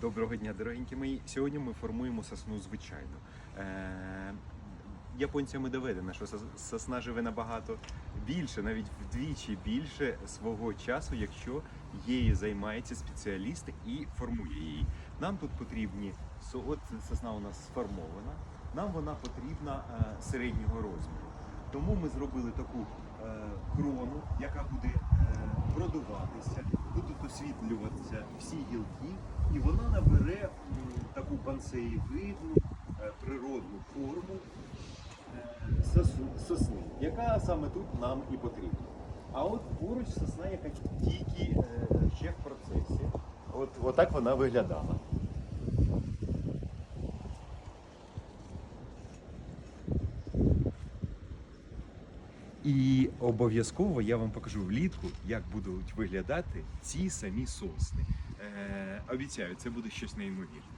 Доброго дня, дорогенькі мої. Сьогодні ми формуємо сосну звичайну. Е, японцями доведено, що сосна живе набагато більше, навіть вдвічі більше свого часу, якщо її займається спеціаліст і формує її. Нам тут потрібні от сосна у нас сформована. Нам вона потрібна е, середнього розміру. Тому ми зробили таку е, крону, яка буде е, продуватися, освітлюватися всі гілки, і вона набере таку панцеєвидну е, природну форму е, сосни, яка саме тут нам і потрібна. А от поруч сосна, яка тільки е, ще в процесі. От, отак вона виглядала. І обов'язково я вам покажу влітку, як будуть виглядати ці самі сосни. Е, обіцяю, це буде щось неймовірне.